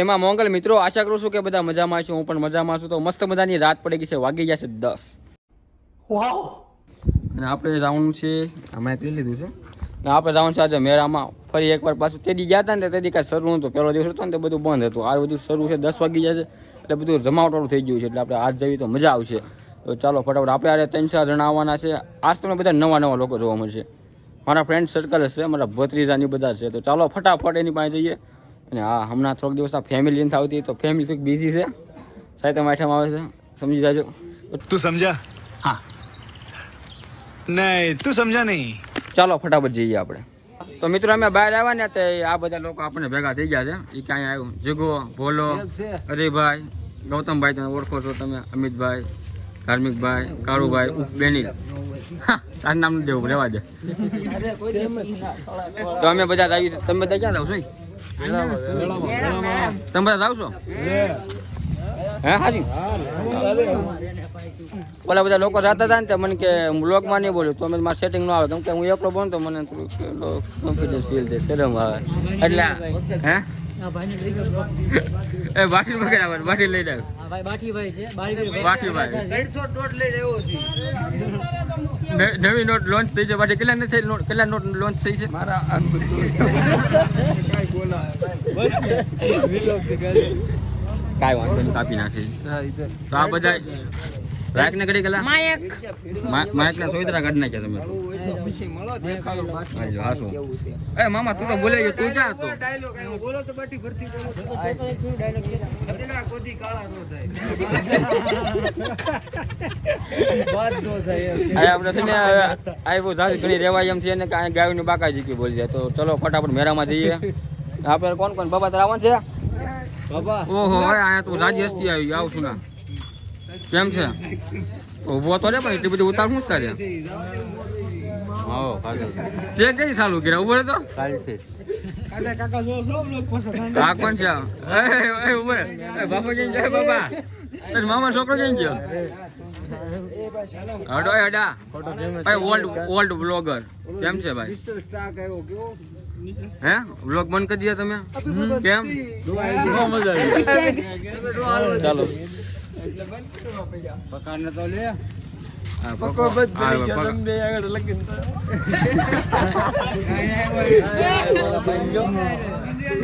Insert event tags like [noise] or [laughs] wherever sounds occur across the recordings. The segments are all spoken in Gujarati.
એમાં મોંગલ મિત્રો આશા કરું છું કે બધા મજામાં છું હું પણ મજામાં છું. તો મસ્ત મજાની રાત પડી ગઈ છે વાગી ગયા છે દસ. અને આપણે જવાનું છે અમે કહી લીધું છે. ને આપણે જવાનું છે આજે મેળામાં. ફરી એકવાર પાછું તેદી ગયા હતા ને તેદી કાંઈ શરૂ નહોતું. પહેલો દિવસ હતો ને તે બધું બંધ હતું. આ બધું શરૂ છે દસ વાગી ગયા છે એટલે બધું જમાવટવાળું થઈ ગયું છે એટલે આપણે આજ જઈએ તો મજા આવશે. તો ચાલો ફટાફટ આપણે આજે ત્રણ ચાર જણા આવવાના છે. આજ તમને બધા નવા નવા લોકો જોવા મળશે. મારા ફ્રેન્ડ સર્કલ છે મારા ભત્રીજાની બધા છે. તો ચાલો ફટાફટ એની પાસે જઈએ. અને હા હમણાં થોડાક દિવસ ફેમિલી લઈને આવતી તો ફેમિલી થોડીક બિઝી છે. સાહેબ તમે આઠમ આવે છે. સમજી જાજો. તું સમજા? હા. નહીં તું સમજા નહીં. ચાલો ફટાફટ જઈએ આપણે. તો મિત્રો અમે બહાર આવ્યા ને તો આ બધા લોકો આપણને ભેગા થઈ ગયા છે. એ ક્યાંય આવ્યું? જીગો ભોલો હરિભાઈ ગૌતમભાઈ તમે ઓળખો છો તમે અમિતભાઈ ધાર્મિકભાઈ કાળુભાઈ બેની તારું નામ દેવું રહેવા દે. તો અમે બધા આવી તમે બધા ક્યાં રહો છો તમે બધા જાવ છો હે હાજી ઓલા બધા લોકો જતા હતા ને તે મને કે બ્લોગમાં નહીં બોલ્યું તો મને મારે સેટિંગ ન આવે કેમ કે હું એકલો બોલું તો મને થોડુંક કોન્ફિડન્સ ફીલ થાય શરમ આવે એટલે હે એ બાટી પકડ બાટી લઈ જાવ ન- નવી નોટ લોન્ચ થઈ છે. બાટી કેટલા નથી કેટલા નોટ લોન્ચ થઈ છે? મારા કાંઈ વાંધો નહીં કાપી નાખી તો આ બધા રાખ ને કડી ગયેલા માયક. માયક ને સોઈતરા કાઢી નાખ્યા તમે. એ મામા તું તો બોલે છે તું ક્યાં હતો? આ આપણે છે ને આવ્યો ઘણી રેવાય એમ છે ને કાંઈ ગાયું બાકા જીકી બોલી જાય તો ચલો ફટાફટ મેરામાં જઈએ. આપણે કોણ કોણ? બાબા તારા છે? ઓહો, હવે અહીંયા તું રાજી હસ્તી આવી આવું છું ના. કેમ છે? ઊભો તો રે પણ એટલી બધી ઉતાર શું તારે તે કઈ સાલું કર્યા? ઊભો રહેતો? આ કોણ છે? ઊભો બાપા જઈને જાય બાબા મામા છોકરો જઈને ગયો? હડો, હડા. ઓલ્ડ ઓલ્ડ બ્લોગર કેમ છે, ભાઈ? હે? વ્લોગ બંધ કરી દીધા તમે? કેમ? ચાલો. હા, પકો. હા, પકો.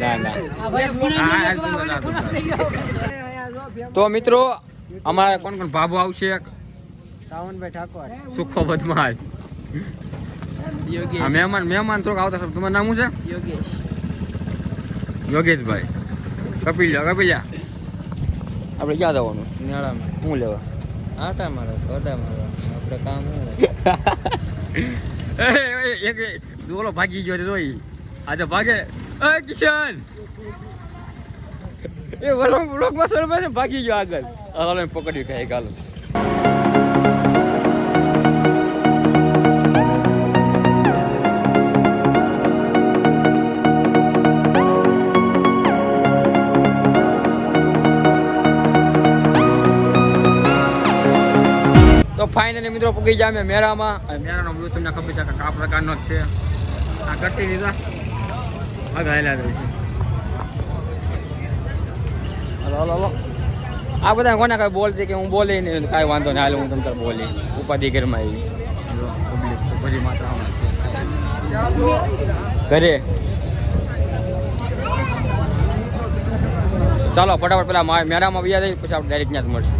ના ના. હા, હા, તું. તો મિત્રો અમારે કોણ કોણ ભાભો આવશે? સાવનભાઈ ઠાકોર. સુખો બદમાશ. આ મહેમાન મહેમાન થોડુંક આવતા સાહેબ તમારું નામ શું છે? યોગેશ. યોગેશભાઈ. કપિલ્યા કપિલ્યા આપણે ક્યાં જવાનું? મેળામાં શું લેવા? આટા મારો ગોદા મારો. આપણે કામ [laughs] એ, એક ઓલો ભાગી ગયો છે જોઈ. આજે ભાગે. એ કિશન! એ ઓલો બ્લોકમાં સર ભાગી ગયો આગળ. હાલો એમ પકડ્યું કઈ ગાલો ફાઇનલી મિત્રો પૂકી જાય અમે મેળામાં. મેળાનો વ્યૂ તમને ખબર છે કે આ પ્રકારનો છે? આ કટી લીધા. આગળ હાલ્યા જાય છે. Hello hello hello. આ બધા કોને કાંઈ બોલતી કે હું બોલી નહીં? કાંઈ વાંધો નહીં હાલ હું તમને બોલી. ઉપાધિ ઘરમાં આવી. પબ્લિક તો બધી માત્રામાં છે. ઘરે. ચાલો ફટાફટ પેલા મા- મેળામાં બીજા જઈએ પછી આપણે ડાયરેક્ટ ત્યાં જ મળશું.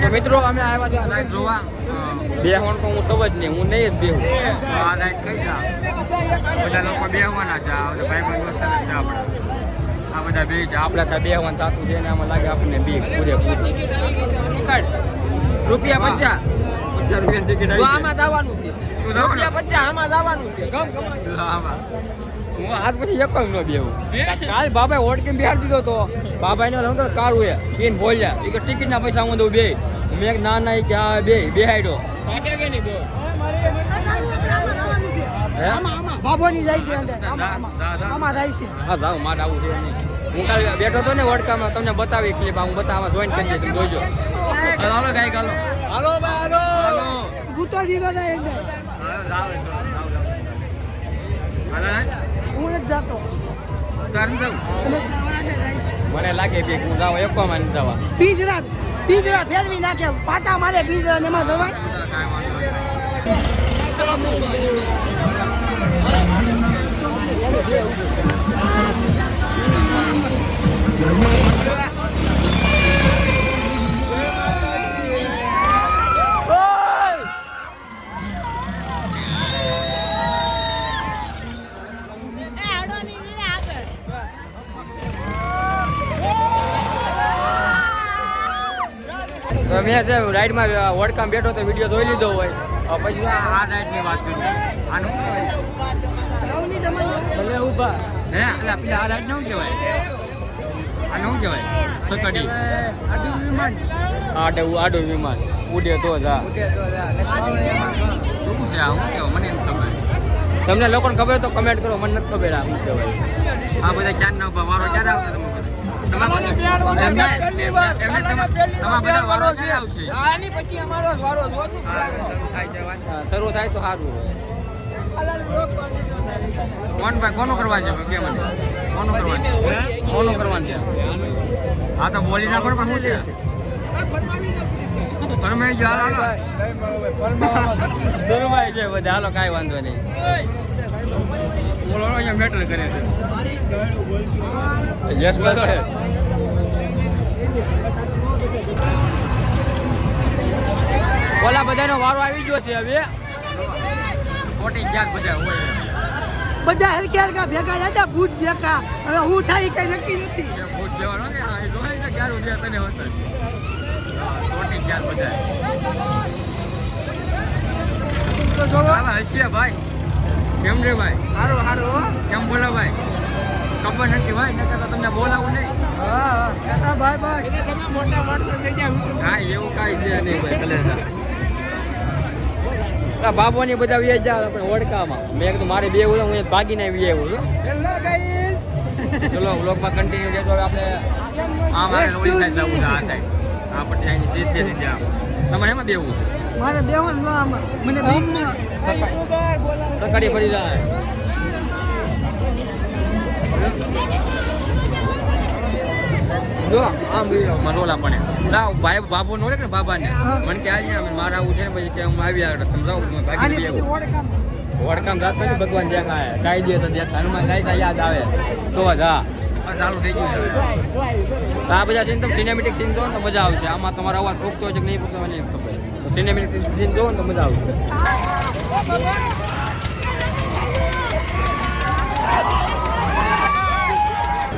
તો મિત્રો અમે આવ્યા છે લાઈટ જોવા. બેહવાનું તો હું સમજ નહીં હું નહીં જ બેહું. આ લાઈટ કઈ જા બધા લોકો બેહવાના છે આપણે ભાઈ ભાઈ દોસ્ત છે આપણે. આ બધા બે છે. આપણે ત્યાં બેહવાનું થતું છે ને આમાં લાગે આપણને બે પૂરે કાઢ રૂપિયા પચાસ. પચાસ રૂપિયા ટિકિટ આમાં જવાનું છે? રૂપિયા પચાસ આમાં જવાનું છે. ગમ ગમ. આમાં. હું આજ પછી એક જ ન બેવું કાલ બાબાએ ઓળખી બિહાર દીધો તો? બાબાએ ને તો કાર હોય એને બોલ્યા. એ કે ટિકિટ ના પૈસા હું દઉં બે મેં એક ના ના કે આ બે બે હે? બાબોની હા હું કાલે બેઠો હતો ને વડકામાં તમને બતાવી ક્લિપ હું બતાવવા જોઈન કરી દે જોજો. હાલો ગાય હાલો હાલો હાલો. હાલો. ભૂતો દીધો ને અંદર. હાલો, હાલ. હું જાતો તારે જવું? મને લાગે કે હું જાવ એકવા માં જવા પિંજરા પિંજરા ફેરવી નાખે પાટા મારે પિંજરા ને એમાં જવાય કાંઈ વાંધો નહીં. તો મેં છે રાઈડમાં વડકામ બેઠો તો વીડિયો જોઈ લીધો હોય. પછી આ આ રાઈડની વાત કરી આનું? ભલે ઊભા હે? એટલે આ રાઈડ શું કહેવાય. આનું શું કહેવાય. સકડી આડું આડું વિમાન. ઉડે તો જા શું છે આ? શું કહેવાય? મને ખબર. તમને લોકોને ખબર તો કમેન્ટ કરો. મને નથી ખબર આ શું કહેવાય. આ બધા ક્યાં ના વારો ક્યારે આવશે શરૂ થાય તો સારું કોણ ભાઈ કોનું કરવાનું છે કે મને કોનું કરવાનું છે કોનું કરવાનું છે હા તો બોલી નાખો પણ શું છે પરમાઈ ગયો હાલો શરૂભાઈ બધા હાલો કાંઈ વાંધો નહીં બોલો અહીંયા મેટર કરે છે. યસ મેટર હે ઓલા બધાનો વારો આવી ગયો છે હવે. ખોટી ક્યાંક બધા હોય. બધા હલકા હલકા ભેગા હતા ભૂત જેકા. હવે હું થાય કઈ નક્કી નથી. ભૂત જેવાનો ને હા એ જોઈ ને ક્યારે ઉડ્યા તને હોત મોટી જાત ખોટી ક્યાંક બધા. હશે ભાઈ. કેમ રે ભાઈ? સારું સારું કેમ બોલો ભાઈ? ખબર નથી ભાઈ નકર તો તમને બોલાવું નહીં. હા ભાઈ ભાઈ તમે મોટા માણસો થઈ ગયા હા એવું કાંઈ છે નહીં ભાઈ કલેજા આ બધા વ્યાજ જા આપણે ઓડકામાં. મેં કીધું મારે બે હું હું ભાગીને આવી આવ્યો છું હેલો ગાઈસ ચલો વ્લોગમાં કન્ટિન્યુ આપણે આમ મારે ઓલી સાઈડ જવું છે આ સાઈડ આ પટ્ટી આવીને સીધે સીધે આમ તમારે એમાં બેવું છે? મારે બેવું નો આમાં મને સકાળી. ફરી જાય. જો આમ બીજો મનોલા પણ જાઓ ભાઈ બાબુ નો ને બાબાને? મને કે આજે અમે મારા આવું છે ને પછી કે હું આવી આગળ તમે જાઓ ભાગી વડકામ જાતો ભગવાન દેખાય. ગાય દે તો દેખાય. હનુમાન કાંઈ યાદ આવે. તો જ હા. ચાલુ થઈ ગયું છે. આ બધા સીન તમે સિનેમેટિક સીન જોવો ને તો મજા આવશે. આમાં તમારો અવાજ ફૂકતો હોય છે કે નહીં ફૂકતો હોય નહીં ખબર સિનેમેટિક સીન જોવો ને તો મજા આવશે.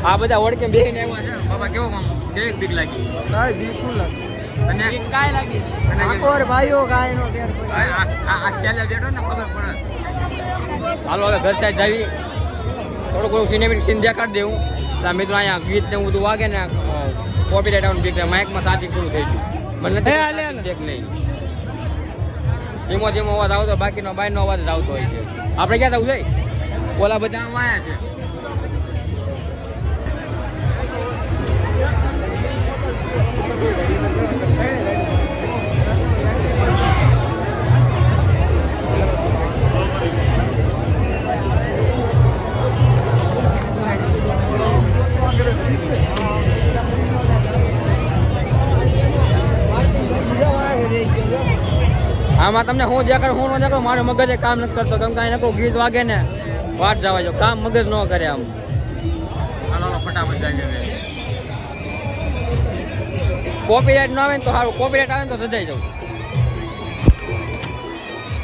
આ બધા ઓળખે બેહીને આવ્યા છે. બાબા કેવો કામ કેવી બીક લાગી? કાઈ લાગી. અને કાંઈ લાગી અને ભાઈઓ ગાય નો ફેર આ આ- આ છેલ્લે બેઠો ને ખબર પડે. હાલો હવે ઘર સાઈડ જાવી. થોડું ઘણું સિનેમેટિક સીન દેખાડી દેવું. આ મિત્રો અહીંયા ગીત ને બધું વાગે ને કોપીરાઇટ આવવાનું બીક માઇકમાં સાચી પૂરું થઈ ગયું. મને નથી છે નહીં. ધીમો ધીમો અવાજ આવતો બાકીનો બાયનો અવાજ જ આવતો હોય છે. આપણે ક્યાં જવું છે? ઓલા બધા આવ્યા છે. આમાં તમને હું દેખાડ હું ન દેખાડ મારે મગજે કામ નથી કરતો. કેમ કે અહીં નકરું ગીત વાગે ને વાત જવા જો કામ મગજ ન કરે આમ. કોપીરાઇટ ન આવે ને તો સારું. કોપીરાઇટ આવે ને તો સજાઈ જાઉં.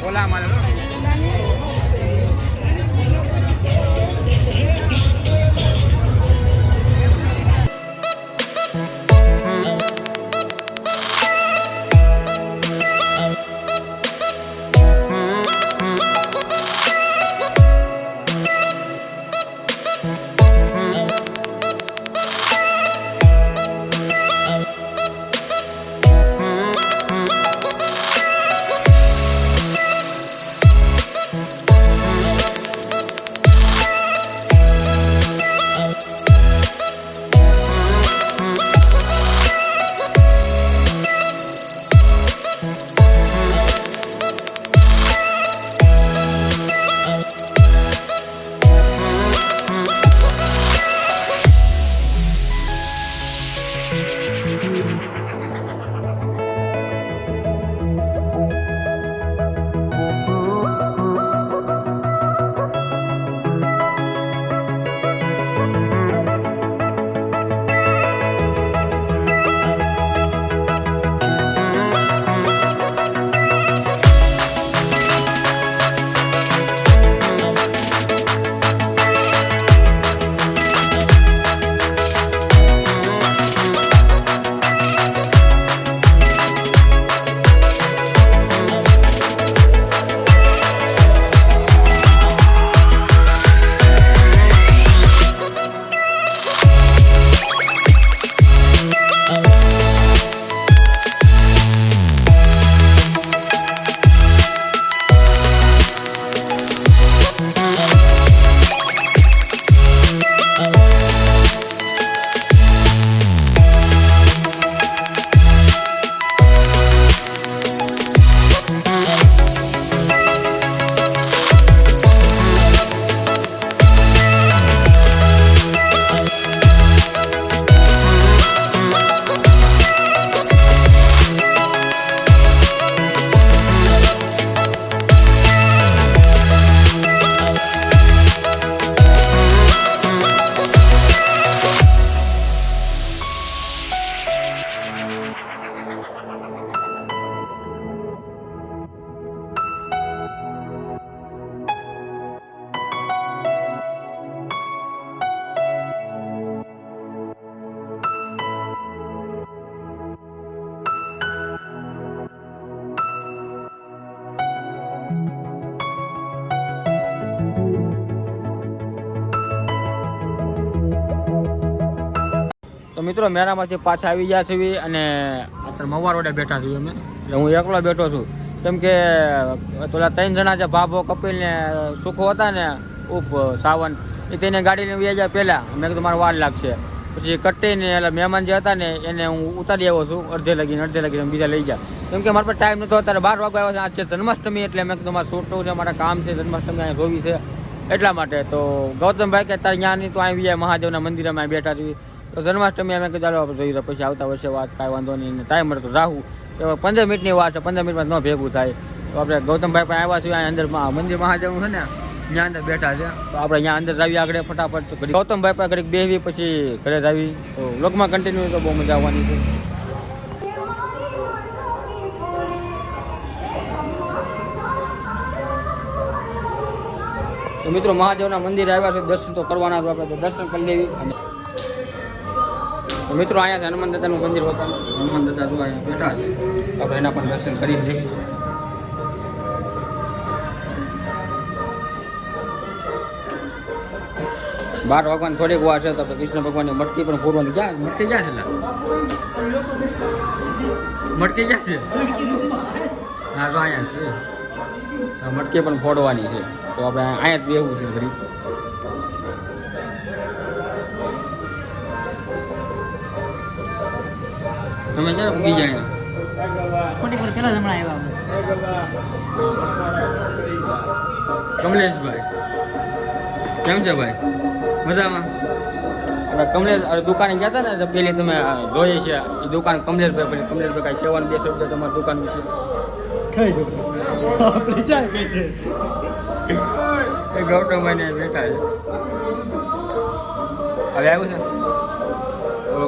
ઓલા મારે મિત્રો, મેળામાંથી પાછા આવી ગયા છીએ અને અત્યારે મવાર વડે બેઠા છીએ અમે. એટલે હું એકલો બેઠો છું. કેમ કે, પેલા ત્રણ જણા છે, ભાભો, કપિલ ને સુખો હતા ને ઉપ સાવન, એ તેને ગાડી લઈને વ્યા જાય પહેલાં. મેં કીધું, મારે વાર લાગશે. પછી કટ્ટી ને એટલે મહેમાન જે હતા ને, એને હું ઉતારી આવ્યો છું, અડધે લગીને અડધે લગીને બીજા લઈ ગયા. કેમ કે મારા પર ટાઈમ નતો, અત્યારે બાર વાગે આવ્યો આજ જન્માષ્ટમી, એટલે મેં કીધું, મારે શૂટવું છે, મારા કામ છે, જન્માષ્ટમી અહીંયા જોવી છે. એટલા માટે તો ગૌતમભાઈ કે અત્યારે ત્યાં નહીં તો અહીં બીજા મહાદેવના મંદિરમાં બેઠા છીએ તો જન્માષ્ટમી અમે કીધું આપણે જોઈએ તો પછી આવતા વર્ષે વાત, કાંઈ વાંધો નહીં. ટાઈમ મળતો રાહું તો પંદર મિનિટની વાત છે, પંદર મિનિટમાં ન ભેગું થાય. તો આપણે ગૌતમભાઈ પણ આવ્યા છીએ અંદર મંદિર મહાદેવનું છે ને, ત્યાં અંદર બેઠા છે. તો આપણે અહીંયા અંદર જાવી આગળ ફટાફટ. ગૌતમભાઈ પણ ઘડીક બેહવી પછી ઘરે જાવી તો લોકમાં કન્ટિન્યુ તો બહુ મજા આવવાની છે. તો મિત્રો, મહાદેવના મંદિરે આવ્યા છે, દર્શન તો કરવાના આપણે દર્શન કરી લેવી. અને તો મિત્રો, અહીંયા છે હનુમાન દાદાનું મંદિર હોતા હનુમાન દાદા જો અહીંયા બેઠા છે. આપણે એના પણ દર્શન કરી લઈએ બાર ભગવાન થોડીક વાર છે તો કૃષ્ણ ભગવાનની મટકી પણ પૂરવાની ક્યાં? મટકી ક્યાં છે? મટકી ક્યાં છે? હા જો અહીંયા છે. મટકી પણ ફોડવાની છે. તો આપણે અહીંયા જ બેવું છે ઘડી તમે ક્યારે ઉગી જાય ખોટી પર પેલા હમણાં આવ્યા કમલેશભાઈ. કેમ છે ભાઈ? મજામાં? આપણે કમલેશ અરે દુકાને ગયા હતા ને તો પેલી તમે જોઈએ છે એ દુકાન કમલેશભાઈ પેલી. કમલેશભાઈ કાંઈ કહેવાનું બેસો રૂપિયા તમારી દુકાન વિશે? કઈ દુકાન? આપણે ચાલ કઈ છે? એ ગૌતમભાઈ ને બેઠા છે. હવે આવ્યું છે?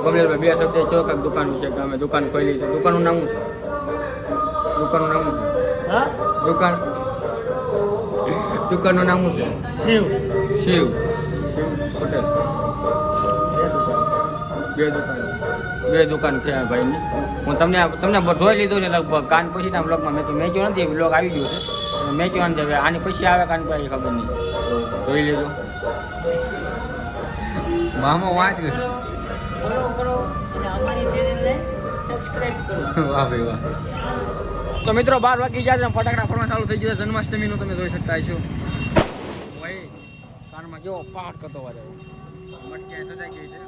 ઓલો કમલેશભાઈ બે શબ્દ કહો કાંઈક દુકાન વિશે કે અમે દુકાન ખોલી છે. દુકાનનું નામ છે? દુકાનનું નામ હા? દુકાન? દુકાનનું નામ શું છે? શિવ. શિવ. શિવ હોટેલ. બે દુકાન બે દુકાન. છે આ ભાઈની. હું તમને તમને જોઈ લીધું છે લગભગ. કાન પછીના બ્લોગમાં મેં તો મેચ્યો નથી બ્લોગ આવી ગયો છે. મેચ્યો નથી. હવે આની પછી આવે કાન પછી ખબર નહીં. જોઈ લેજો. મામો વાંચ ફોલો સબસ્ક્રાઇબ કરો. [laughs] વાહ ભાઈ વાહ. તો મિત્રો બાર વાગી ગયા છે ફટાકડા ફરવા ચાલુ થઈ ગયા જન્માષ્ટમીનું તમે જોઈ શકતા છો ભાઈ કાનમાં કેવો પહાડ કરતો વાજે મટકી સજાઈ ગઈ છે.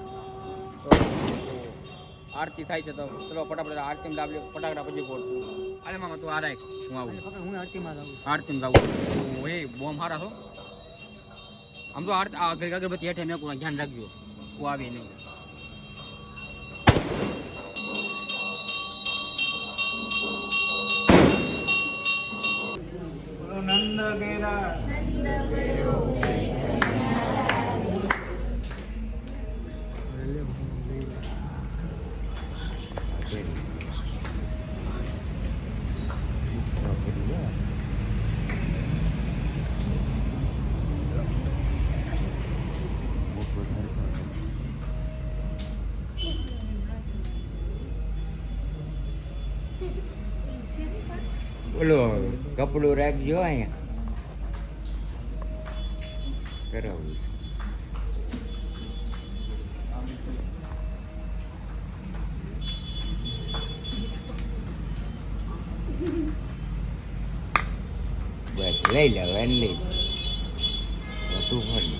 આરતી થાય છે તો ચલો ફટાફટ આરતી માં લે ફટાકડા પછી ફોડશું. અરે મામા તું આ રાખ. હું આવું. હું આરતીમાં જાઉં. આરતી લાવું એ બોમ હારા છો આમ તો આરતી આ અગર અગરબત્તી હેઠે મેં કોઈ ધ્યાન રાખજો. હું આવી નહીં. ઓલો કપડું રાખજો અહીંયા કરાવું છે. બસ લઈ લે હવે એને લઈ લે તું ફરી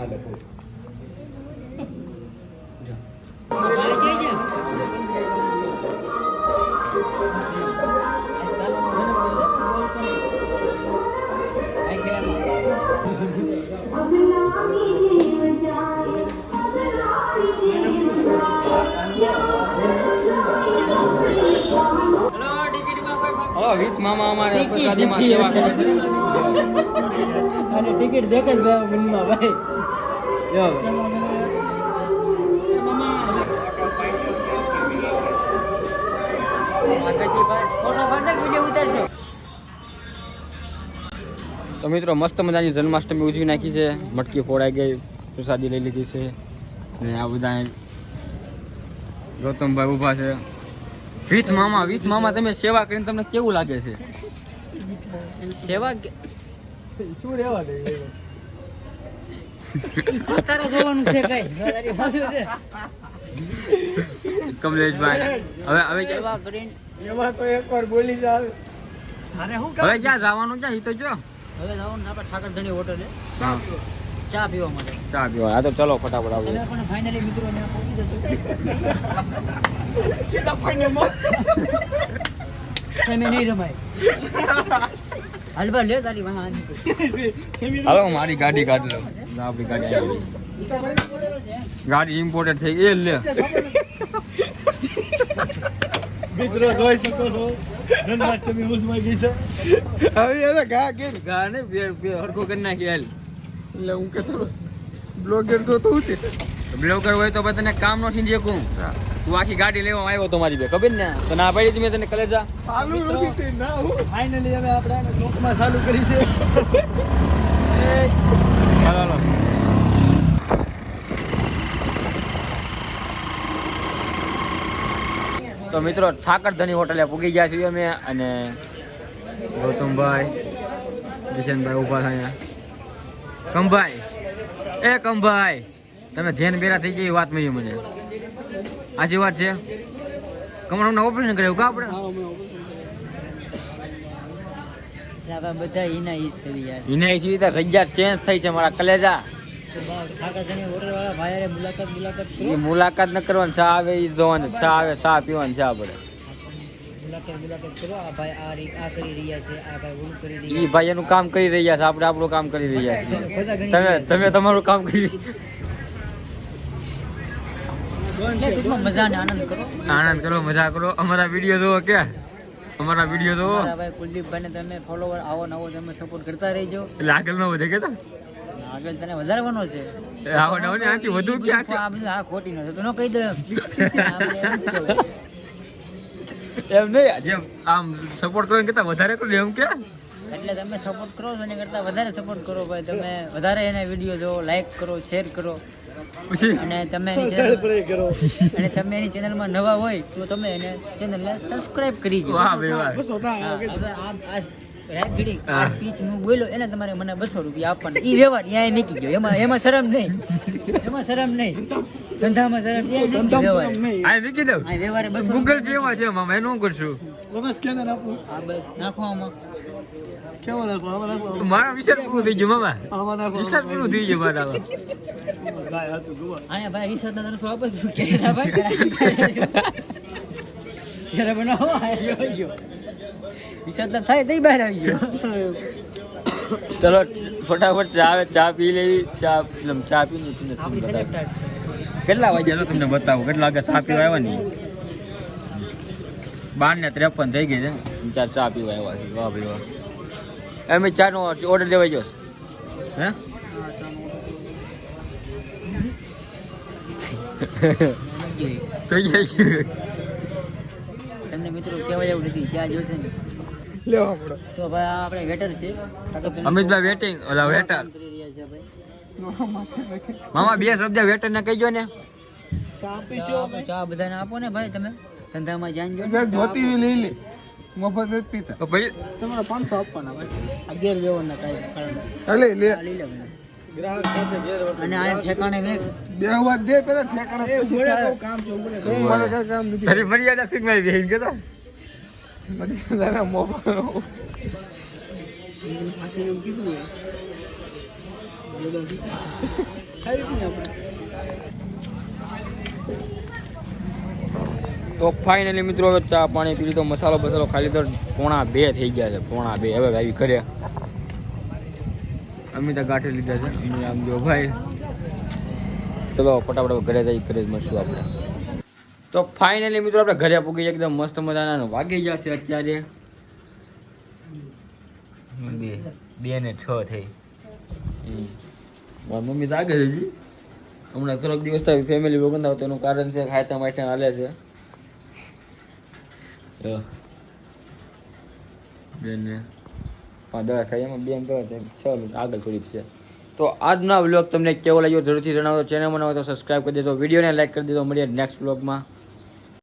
આ લખો વીજ મામા અમારે ટિકિટ દેખ જ ભાઈ મનમાં ભાઈ. જો તો મિત્રો મસ્ત મજાની જન્માષ્ટમી ઉજવી નાખી છે. મટકી ફોડાઈ ગઈ પ્રસાદી લઈ લીધી છે. ને આ બધા ગૌતમભાઈ ઊભા છે. વીજ મામા વીજ મામા તમે સેવા કરીને તમને કેવું લાગે છે? સેવા શું રહેવા દે તારે જોવાનું છે કઈ તારી બાજુ છે કમલેશભાઈ હવે હવે એમાં તો એકવાર બોલી જાવ. હવે ક્યાં જવાનું છે? એ તો જો. હવે જવાનું આપણે ઠાકર ધણી હોટલે ચા પીવા માટે. ચા પીવા. આ તો ચલો ફટાફટ આવો. પણ ફાઇનલી મિત્રો ને પહોંચી જતો નહીં રમાય. હાલબા લે તારી વાહ [laughs] હાલો મારી ગાડી કાઢ લો. ના, આપણી ગાડી આવી ગાડી ઇમ્પોર્ટેડ થઈ ગઈ એ લે. [laughs] મિત્રો જોઈ શકો છો જન્માષ્ટમી ઉજવાઈ ગઈ છે. હવે એને ગા કે ગા ને બે બે હરખો કરી નાખી હાલ. એટલે હું કે બ્લોગર છો તો છે? બ્લોગર હોય તો તને કામ નો સીન તું આખી ગાડી લેવા આવ્યો તો મારી બે ખબર ને? તો ના પાડી મેં તને કલેજા ચાલુ નથી ના હું. ફાઇનલી હવે આપણે એને શોખમાં ચાલુ કરી છે. ચાલો તો મિત્રો ઠાકર ધની હોટલે પૂગી ગયા છીએ અમે અને ગૌતમભાઈ કિશનભાઈ ઊભા થયા. કંભાઈ એ કંભાઈ તમે ધ્યાન બેરા થઈ ગઈ વાત મળી મને. આજી વાત છે. કમરનું ઓપરેશન કર્યું કા આપણે? બધા એના ઈ છે યાર એને સુવિધા જગ્યા ચેન્જ થઈ છે મારા કલેજા. મુલાકાત ન કરવાની ચા આવે એ જોવાની ચા આવે ચા પીવાની ચા પડે મુલાકાત મુલાકાત કરો. આ ભાઈ આ રી આ કરી રહ્યા છે આ ભાઈ ઓલું કરી ઈ ભાઈ એનું કામ કરી રહ્યા છે આપણે આપણું કામ કરી રહ્યા છે. છીએ બધા ઘણી તમે તમે તમારું કામ કરી એટલે ટૂંકમાં મજાને આનંદ કરો. મજા કરો. અમારા વીડિયો જોવો કે અમારા વીડિયો જોવો. મારા ભાઈ કુલદીપભાઈને તમે ફોલોવર આવો નવો તમે સપોર્ટ કરતા રહેજો. એટલે આગળ ન વધે કે આગળ તને વધારવાનો છે. આવો નવો ને આથી વધુ ક્યાં છે? આ ખોટી નો તો ન કહી દો. [laughs] એમ. જ નહીં જેમ આમ સપોર્ટ કરો કરતા વધારે કરો એમ કે? એટલે તમે સપોર્ટ કરો છો એની કરતા વધારે સપોર્ટ કરો ભાઈ. તમે વધારે એના વીડિયો જોવો લાઈક કરો શેર કરો. પછી? અને તમે એની channel- અને તમે એની ચેનલમાં નવા હોય તો તમે એને ચેનલને સબસ્ક્રાઇબ કરી દો. વાહ ભાઈ વાહ. આ આ આ સ્પીચ હું બોલ્યો એને તમારે મને બસો રૂપિયા આપવાના. એ વ્યવહાર ત્યાં મૂકી ગયો. એમાં એમાં શરમ નહીં. એમાં શરમ નહીં. ધંધામાં બસો ગૂગલ પે માં છે મામા એનું કરશું. આ બસ નાખો આમાં. મારા વિચાર પૂરું થઈ ગયું મામા. વિચાર પૂરું થઈ ગયું મારા ભાઈ રિસર્ચ ના તરસો આપો છું. કે ભાઈ? ક્યારે બનાવો આવ્યો ગયો રિસર્ચ ના થાય તઈ બહાર આવી ગયો. ચલો ફટાફટ ચા ચા પી લેવી ચા ચા પી તમને કેટલા વાગ્યા તમને બતાવું? કેટલા વાગે ચા પીવા આવ્યા ને બાર ને ત્રેપન થઈ ગઈ છે. ચાર ચા પીવા આવ્યા છે વાહ ભાઈ વાહ. એમ ચા નો ઓર્ડર દેવાઈ ગયો હે? થઈ જાય છે. તમને મિત્રો કહેવાય એવું નથી ત્યાં જોશે ને? તો ભાઈ આપણે વેટર છે. અમિતભાઈ વેટિંગ ઓલા વેટર મામા બે શબ્દ વેટર ને કહીજો ને ચા આપો, ચા બધાને આપો ને ભાઈ તમે. ધંધામાં જાણજો ને, ચા આપો. તો ભાઈ તમારા પાંચસો આપવાના ભાઈ અગિયાર વ્યવહારના કાયદા કારણે. લઈ લેવાના. અને આ ઠેકાણે મેં તારી મર્યાદા સિંગભાઈ કેતો [laughs] તો ફાઇનલી મિત્રો હવે ચા, પાણી પી લીધો મસાલો બસાલો ખાઈ લીધો પોણા બે થઈ ગયા છે, પોણા બે. હવે આવી કરે અમે તો ગાંઠે લીધા છે. આમ જો ભાઈ. ચલો, ફટાફટ ઘરે જઈ, ઘરે મળશું આપણે. તો ફાઇનલી મિત્રો આપણે ઘરે પૂગી એકદમ મસ્ત મજાના વાગી જશે અત્યારે. બે ને છ થઈ. મારી મમ્મી જાગે છે હજી. હમણાં થોડાક દિવસ થાય ફેમિલી બંધાવ તો એનું કારણ છે ખાતા માટે હાલે છે. બેન ને પાંચ થાય એમાં બેન દવા થાય છ આગળ થોડીક છે. તો આજનો બ્લોગ તમને કેવો લાગ્યો જરૂરથી જણાવો. ચેનલ બનાવો તો સબસ્ક્રાઈબ કરી દેજો. વિડીયોને લાઈક કરી દેજો. મળીએ નેક્સ્ટ બ્લોગમાં